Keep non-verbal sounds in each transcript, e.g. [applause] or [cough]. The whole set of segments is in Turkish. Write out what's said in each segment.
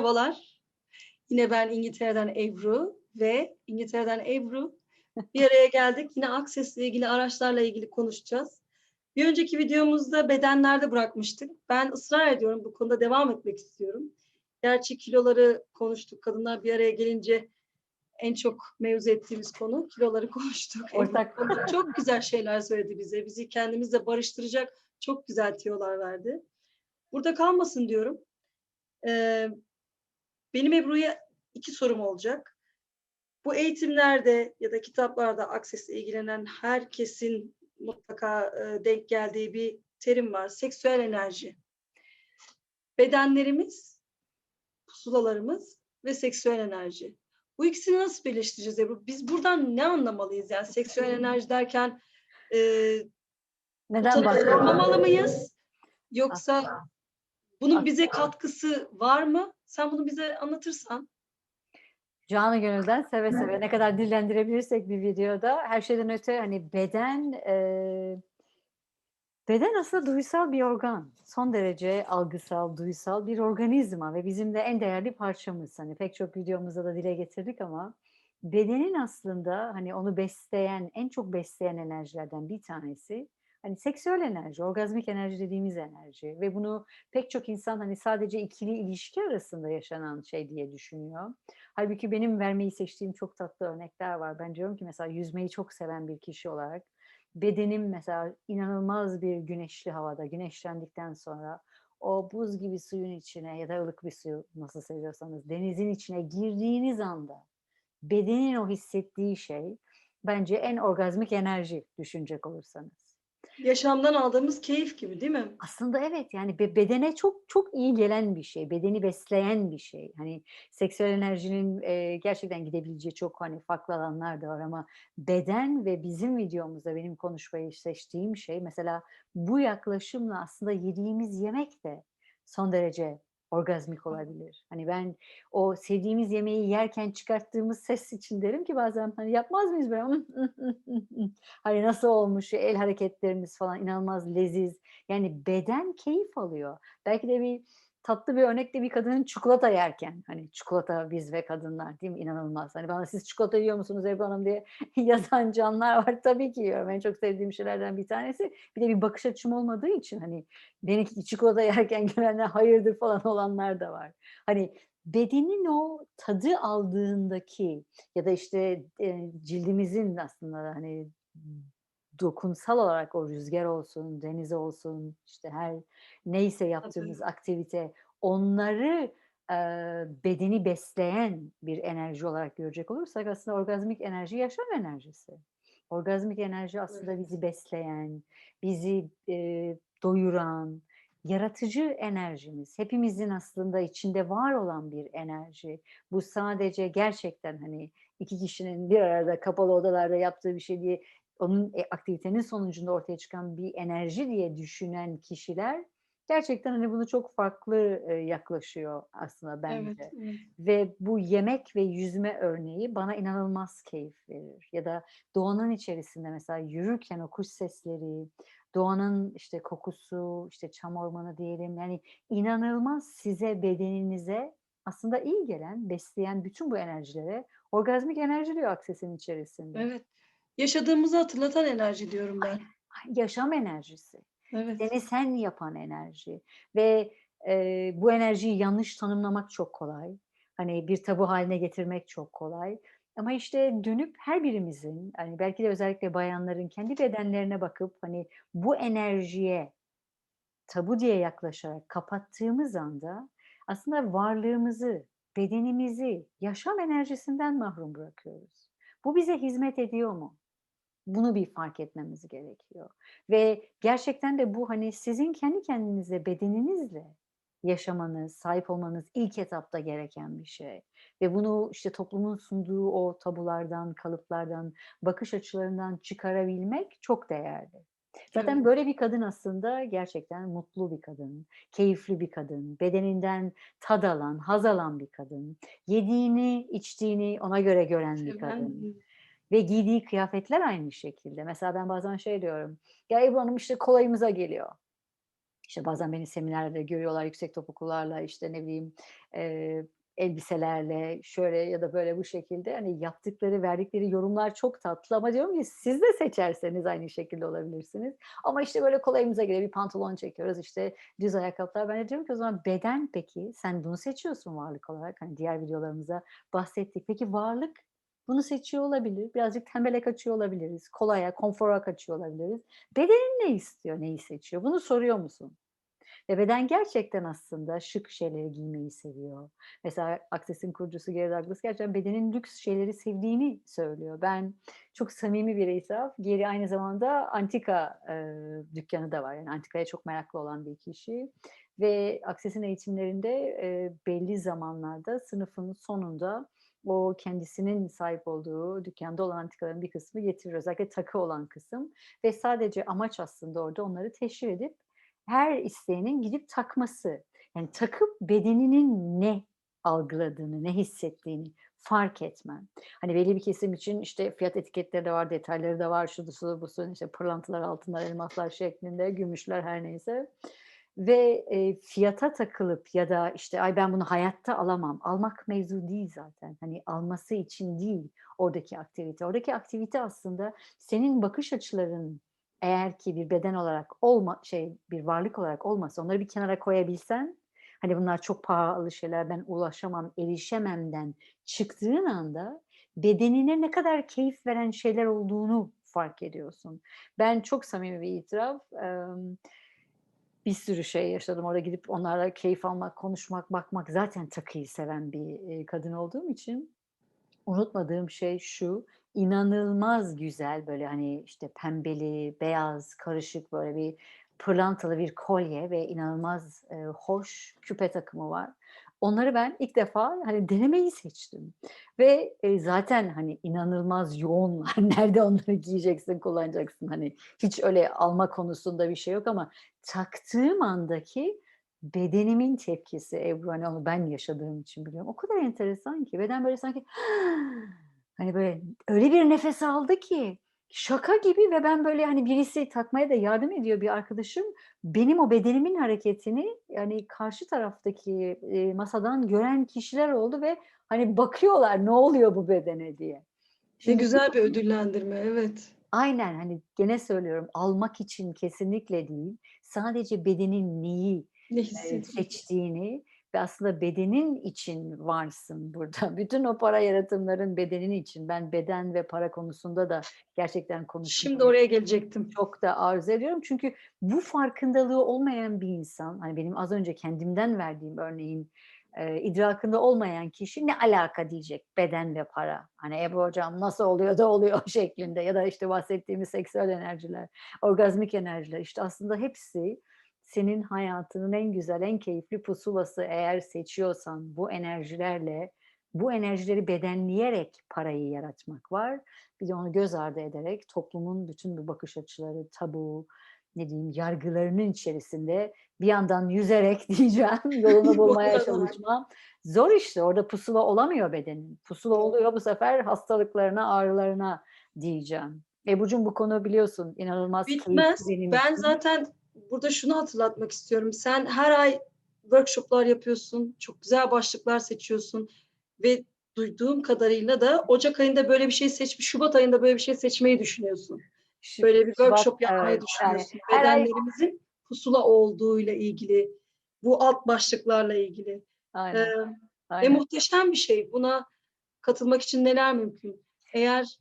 Merhabalar. Yine ben İngiltere'den Ebru ve İngiltere'den Ebru. Bir araya geldik. Yine Access ile ilgili araçlarla ilgili konuşacağız. Bir önceki videomuzda bedenlerde bırakmıştık. Ben ısrar ediyorum bu konuda devam etmek istiyorum. Gerçi kiloları konuştuk. Kadınlar bir araya gelince en çok mevzu ettiğimiz konu kiloları konuştuk. Ortak. Çok güzel şeyler söyledi bize. Bizi kendimizle barıştıracak çok güzel tiyolar verdi. Burada kalmasın diyorum. Ee, benim Ebru'ya iki sorum olacak. Bu eğitimlerde ya da kitaplarda Access'le ilgilenen herkesin mutlaka e, denk geldiği bir terim var. Seksüel enerji. Bedenlerimiz, pusulalarımız ve seksüel enerji. Bu ikisini nasıl birleştireceğiz Ebru? Biz buradan ne anlamalıyız? Yani seksüel enerji derken e, Neden sormamalı mıyız? Yoksa bunun bize katkısı var mı? Sen bunu bize anlatırsan. Canı gönülden seve seve ne kadar dillendirebilirsek bir videoda her şeyden öte hani beden e, beden aslında duysal bir organ. Son derece algısal, duysal bir organizma ve bizim de en değerli parçamız. Hani pek çok videomuzda da dile getirdik ama bedenin aslında hani onu besleyen, en çok besleyen enerjilerden bir tanesi hani seksüel enerji, orgazmik enerji dediğimiz enerji ve bunu pek çok insan hani sadece ikili ilişki arasında yaşanan şey diye düşünüyor. Halbuki benim vermeyi seçtiğim çok tatlı örnekler var. Ben diyorum ki mesela yüzmeyi çok seven bir kişi olarak bedenim mesela inanılmaz bir güneşli havada, güneşlendikten sonra o buz gibi suyun içine ya da ılık bir suyu nasıl seviyorsanız denizin içine girdiğiniz anda bedenin o hissettiği şey bence en orgazmik enerji düşünecek olursanız. Yaşamdan aldığımız keyif gibi değil mi? Aslında evet yani be- bedene çok çok iyi gelen bir şey, bedeni besleyen bir şey. Hani seksüel enerjinin e, gerçekten gidebileceği çok hani farklı alanlar da var ama beden ve bizim videomuzda benim konuşmayı seçtiğim şey mesela bu yaklaşımla aslında yediğimiz yemek de son derece orgazmik olabilir. Hani ben o sevdiğimiz yemeği yerken çıkarttığımız ses için derim ki bazen hani yapmaz mıyız böyle? [laughs] hani nasıl olmuş el hareketlerimiz falan inanılmaz leziz. Yani beden keyif alıyor. Belki de bir tatlı bir örnek de bir kadının çikolata yerken hani çikolata biz ve kadınlar değil mi inanılmaz. Hani bana siz çikolata yiyor musunuz Ebru Hanım diye [laughs] yazan canlar var [laughs] tabii ki yiyorum. En çok sevdiğim şeylerden bir tanesi. Bir de bir bakış açım olmadığı için hani beni çikolata [laughs] yerken görenler hayırdır falan olanlar da var. Hani bedenin o tadı aldığındaki ya da işte e, cildimizin aslında hani dokunsal olarak o rüzgar olsun, deniz olsun, işte her neyse yaptığımız aktivite onları e, bedeni besleyen bir enerji olarak görecek olursak aslında orgazmik enerji yaşam enerjisi. Orgazmik enerji aslında Evet. bizi besleyen, bizi e, doyuran, yaratıcı enerjimiz. Hepimizin aslında içinde var olan bir enerji. Bu sadece gerçekten hani iki kişinin bir arada kapalı odalarda yaptığı bir şey diye onun e, aktivitenin sonucunda ortaya çıkan bir enerji diye düşünen kişiler gerçekten hani bunu çok farklı e, yaklaşıyor aslında bence. Evet, evet. Ve bu yemek ve yüzme örneği bana inanılmaz keyif verir. Ya da doğanın içerisinde mesela yürürken o kuş sesleri, doğanın işte kokusu, işte çam ormanı diyelim. Yani inanılmaz size bedeninize aslında iyi gelen, besleyen bütün bu enerjilere orgazmik enerji diyor Akses'in içerisinde. Evet. Yaşadığımızı hatırlatan enerji diyorum ben. Yaşam enerjisi. Evet. Seni sen yapan enerji ve e, bu enerjiyi yanlış tanımlamak çok kolay. Hani bir tabu haline getirmek çok kolay. Ama işte dönüp her birimizin, hani belki de özellikle bayanların kendi bedenlerine bakıp hani bu enerjiye tabu diye yaklaşarak kapattığımız anda aslında varlığımızı, bedenimizi, yaşam enerjisinden mahrum bırakıyoruz. Bu bize hizmet ediyor mu? Bunu bir fark etmemiz gerekiyor. Ve gerçekten de bu hani sizin kendi kendinize, bedeninizle yaşamanız, sahip olmanız ilk etapta gereken bir şey. Ve bunu işte toplumun sunduğu o tabulardan, kalıplardan, bakış açılarından çıkarabilmek çok değerli. Zaten Evet. böyle bir kadın aslında gerçekten mutlu bir kadın, keyifli bir kadın, bedeninden tad alan, haz alan bir kadın, yediğini, içtiğini ona göre gören bir kadın. Ve giydiği kıyafetler aynı şekilde. Mesela ben bazen şey diyorum. Ya Ebru Hanım işte kolayımıza geliyor. İşte bazen beni seminerlerde görüyorlar yüksek topuklularla, işte ne bileyim, eee, elbiselerle, şöyle ya da böyle bu şekilde. Hani yaptıkları, verdikleri yorumlar çok tatlı ama diyorum ki siz de seçerseniz aynı şekilde olabilirsiniz. Ama işte böyle kolayımıza göre bir pantolon çekiyoruz, işte düz ayakkabılar. Ben de diyorum ki o zaman beden peki, sen bunu seçiyorsun varlık olarak. Hani diğer videolarımızda bahsettik. Peki varlık bunu seçiyor olabilir. Birazcık tembele kaçıyor olabiliriz. Kolaya, konfora kaçıyor olabiliriz. Bedenin ne istiyor, neyi seçiyor? Bunu soruyor musun? Ve beden gerçekten aslında şık şeyleri giymeyi seviyor. Mesela Access'in kurucusu Gary Douglas gerçekten bedenin lüks şeyleri sevdiğini söylüyor. Ben çok samimi bir itiraf. Gary aynı zamanda antika eee dükkânı da var. Yani antikaya çok meraklı olan bir kişi ve Access'in eğitimlerinde, eee, belli zamanlarda sınıfın sonunda o kendisinin sahip olduğu dükkânda olan antikaların bir kısmı getirir. Özellikle takı olan kısım ve sadece amaç aslında orada onları teşhir edip her isteyenin gidip takması. Yani takıp bedeninin ne algıladığını, ne hissettiğini fark etmen. Hani belli bir kesim için işte fiyat etiketleri de var, detayları da var, şusu busu, işte pırlantalar, altınlar, elmaslar şeklinde, gümüşler her neyse ve, eee, fiyata takılıp ya da işte ay ben bunu hayatta alamam, almak mevzu değil zaten. Hani alması için değil oradaki aktivite. Oradaki aktivite aslında senin bakış açıların eğer ki bir beden olarak olma şey bir varlık olarak olmasa, onları bir kenara koyabilsen, hani bunlar çok pahalı şeyler, ben ulaşamam, erişememden çıktığın anda bedenine ne kadar keyif veren şeyler olduğunu fark ediyorsun. Ben çok samimi bir itiraf, emm, bir sürü şey yaşadım. Orada gidip onlarla keyif almak, konuşmak, bakmak zaten takıyı seven bir, eee, kadın olduğum için unutmadığım şey şu: İnanılmaz güzel, böyle, hani, işte, pembeli, beyaz, karışık böyle bir pırlantalı bir kolye ve inanılmaz, eee, hoş küpe takımı var. Onları ben ilk defa, hani, denemeyi seçtim ve, eee, zaten, hani, inanılmaz yoğunlar. [laughs] Nerede onları giyeceksin, kullanacaksın, hani, hiç öyle alma konusunda bir şey yok ama taktığım andaki bedenimin tepkisi Ebru, hani, onu ben yaşadığım için biliyorum. O kadar enteresan ki beden böyle sanki [gasps] hani, böyle öyle bir nefes aldı ki şaka gibi ve ben böyle, hani, birisi takmaya da yardım ediyor bir arkadaşım. Benim o bedenimin hareketini, yani, karşı taraftaki, eee, masadan gören kişiler oldu ve, hani, bakıyorlar ne oluyor bu bedene diye. Ne Şimdi güzel bir ödüllendirme, evet. Aynen, hani, gene söylüyorum, almak için kesinlikle değil, sadece bedenin neyi, Ne hissediyorsun? seçtiğini ve aslında bedenin için varsın burada. [laughs] Bütün o para yaratımların bedenin için. Ben beden ve para konusunda da gerçekten Şimdi konuşmayı oraya gelecektim. çok da arzu ediyorum. Çünkü bu farkındalığı olmayan bir insan, hani, benim az önce kendimden verdiğim örneğin, eee, idrakında olmayan kişi "Ne alaka?" diyecek, beden ve para. Hani, "Ebru hocam nasıl oluyor da oluyor?" [laughs] şeklinde ya da işte bahsettiğimiz seksüel enerjiler, orgazmik enerjiler. İşte aslında hepsi senin hayatının en güzel, en keyifli pusulası eğer seçiyorsan bu enerjilerle, bu enerjileri bedenleyerek parayı yaratmak var. Bir de onu göz ardı ederek toplumun bütün bu bakış açıları, tabu, ne diyeyim, yargılarının içerisinde bir yandan yüzerek [laughs] diyeceğim, yolunu [laughs] bulmaya çalışmam. Zor işte, orada pusula olamıyor bedenin. Pusula oluyor bu sefer hastalıklarına, ağrılarına diyeceğim. Ebru'cum bu konu biliyorsun inanılmaz Bitmez. benim Ben için. zaten burada şunu hatırlatmak istiyorum. Sen her ay workshop'lar yapıyorsun, çok güzel başlıklar seçiyorsun ve duyduğum kadarıyla da ocak ayında böyle bir şey seçmiş, şubat ayında böyle bir şey seçmeyi düşünüyorsun. Böyle bir Şubat, workshop yapmayı evet, yani düşünüyorsun. ay Bedenlerimizin pusula olduğuyla ilgili, bu alt başlıklarla ilgili. Aynen, ve aynen. muhteşem bir şey. Buna katılmak için neler mümkün? Eğer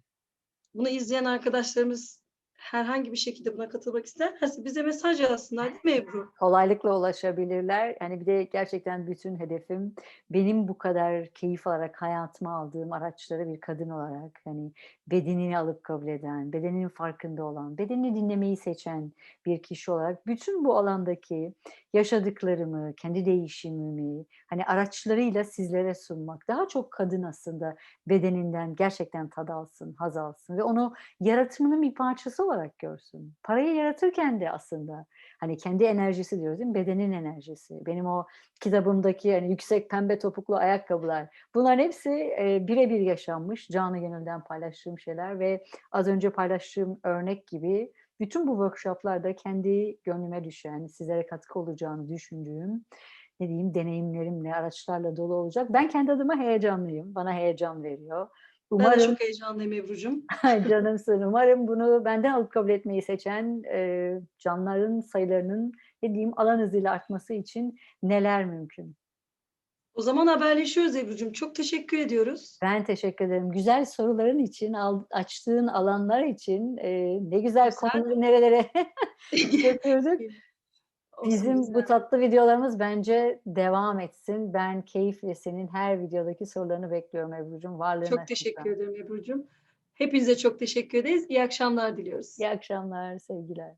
bunu izleyen arkadaşlarımız herhangi bir şekilde buna katılmak isterlerse bize mesaj yazsınlar, değil mi Ebru? Kolaylıkla ulaşabilirler. Hani, bir de gerçekten bütün hedefim benim bu kadar keyif alarak hayatıma aldığım araçları bir kadın olarak, hani, bedenini alıp kabul eden, bedeninin farkında olan, bedenini dinlemeyi seçen bir kişi olarak bütün bu alandaki yaşadıklarımı, kendi değişimimi, hani, araçlarıyla sizlere sunmak. Daha çok kadın aslında bedeninden gerçekten tad alsın, haz alsın ve onu yaratımının bir parçası olarak görsün. Parayı yaratırken de aslında, hani, kendi enerjisi diyoruz değil mi? Bedenin enerjisi. Benim o kitabımdaki, hani, yüksek pembe topuklu ayakkabılar, bunların hepsi, eee, bire bir yaşanmış, canı gönülden paylaştığım şeyler ve az önce paylaştığım örnek gibi bütün bu workshoplarda kendi gönlüme düşen, sizlere katkı olacağını düşündüğüm ne diyeyim deneyimlerimle, araçlarla dolu olacak. Ben kendi adıma heyecanlıyım. Bana heyecan veriyor. Ben de Umarım çok heyecanlıyım Ebru'cum. [laughs] canımsın. Umarım bunu benden alıp kabul etmeyi seçen e, canların sayılarının ne diyeyim alan hızıyla artması için neler mümkün? O zaman haberleşiyoruz Ebru'cum. Çok teşekkür ediyoruz. Ben teşekkür ederim. Güzel soruların için, açtığın alanlar için e, ne güzel Güzel. konuları nerelere [laughs] [laughs] götürdük. Bizim bu tatlı videolarımız bence devam etsin. Ben keyifle senin her videodaki sorularını bekliyorum Ebru'cum. Varlığına Çok teşekkür ederim Ebru'cum. Hepinize çok teşekkür ederiz. İyi akşamlar diliyoruz. İyi akşamlar, sevgiler.